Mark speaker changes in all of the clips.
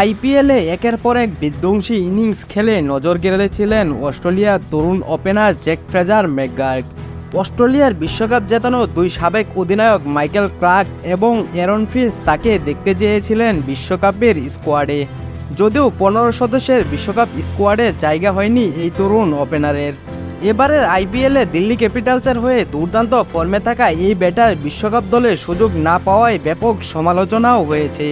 Speaker 1: আইপিএলে একের পর এক বিধ্বংসী ইনিংস খেলে নজর গেড়েছিলেন অস্ট্রেলিয়ার তরুণ ওপেনার জ্যাক ফ্রেজার ম্যাকগার্ক অস্ট্রেলিয়ার বিশ্বকাপ জেতানো দুই সাবেক অধিনায়ক মাইকেল ক্লার্ক এবং অ্যারন ফিন্স তাকে দেখতে চেয়েছিলেন বিশ্বকাপের স্কোয়াডে। যদিও পনেরো সদস্যের বিশ্বকাপ স্কোয়াডে জায়গা হয়নি এই তরুণ ওপেনারের। এবারের আইপিএলে দিল্লি ক্যাপিটালসের হয়ে দুর্দান্ত ফর্মে থাকা এই ব্যাটার বিশ্বকাপ দলে সুযোগ না পাওয়ায় ব্যাপক সমালোচনাও হয়েছে।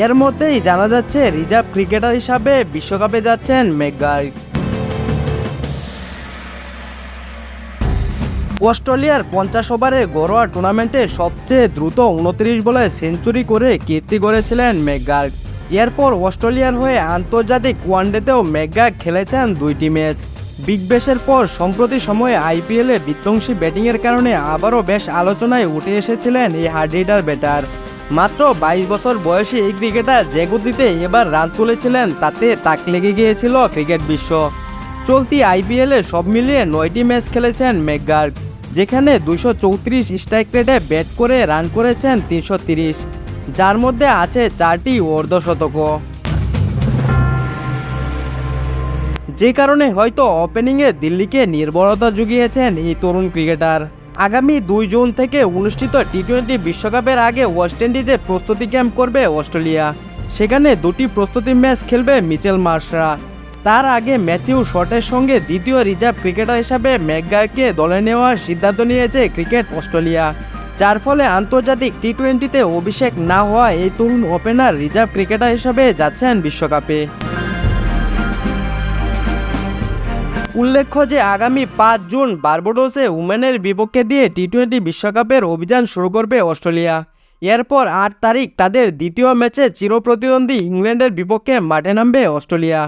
Speaker 1: এর মধ্যেই জানা যাচ্ছে, রিজার্ভ ক্রিকেটার হিসাবে বিশ্বকাপে যাচ্ছেন ম্যাকগার্ক অস্ট্রেলিয়ার পঞ্চাশ ওভারে ঘরোয়া টুর্নামেন্টে সবচেয়ে দ্রুত উনত্রিশ বলে সেঞ্চুরি করে কীর্তি গড়েছিলেন ম্যাকগার্ক এরপর অস্ট্রেলিয়ার হয়ে আন্তর্জাতিক ওয়ানডেতেও ম্যাকগার্ক খেলেছেন দুইটি ম্যাচ। বিগ ব্যাশের পর সম্প্রতি সময়ে আইপিএলে বিধ্বংসী ব্যাটিংয়ের কারণে আবারও বেশ আলোচনায় উঠে এসেছিলেন এই হার্ড হিটার ব্যাটার। মাত্র বাইশ বছর বয়সী এই ক্রিকেটার যে গতিতে এবার রান তুলেছিলেন, তাতে তাক লেগে গিয়েছিল ক্রিকেট বিশ্ব। চলতি আইপিএলে সব মিলিয়ে নয়টি ম্যাচ খেলেছেন ম্যাকগার্ক যেখানে দুশো চৌত্রিশ স্ট্রাইক রেটে ব্যাট করে রান করেছেন তিনশো তিরিশ। যার মধ্যে আছে চারটি অর্ধশতকও যে কারণে হয়তো ওপেনিংয়ে দিল্লিকে নির্ভরতা জুগিয়েছেন এই তরুণ ক্রিকেটার। আগামী দুই জুন থেকে অনুষ্ঠিত টি টোয়েন্টি বিশ্বকাপের আগে ওয়েস্ট ইন্ডিজে প্রস্তুতি ক্যাম্প করবে অস্ট্রেলিয়া। সেখানে দুটি প্রস্তুতি ম্যাচ খেলবে মিচেল মার্শরা। তার আগে ম্যাথিউ শটের সঙ্গে দ্বিতীয় রিজার্ভ ক্রিকেটার হিসাবে ম্যাকগারকে দলে নেওয়ার সিদ্ধান্ত নিয়েছে ক্রিকেট অস্ট্রেলিয়া। যার ফলে আন্তর্জাতিক টি টোয়েন্টিতে অভিষেক না হওয়া এই তরুণ ওপেনার রিজার্ভ ক্রিকেটার হিসাবে যাচ্ছেন বিশ্বকাপে। উল্লেখ্য যে আগামী পাঁচ জুন বার্বাডোসে উমেনের বিপক্ষে দিয়ে টি টোয়েন্টি বিশ্বকাপের অভিযান শুরু করবে অস্ট্রেলিয়া। এরপর আট তারিখ তাদের দ্বিতীয় ম্যাচে চিরপ্রতিদ্বন্দ্বী ইংল্যান্ডের বিপক্ষে মাঠে নামবে অস্ট্রেলিয়া।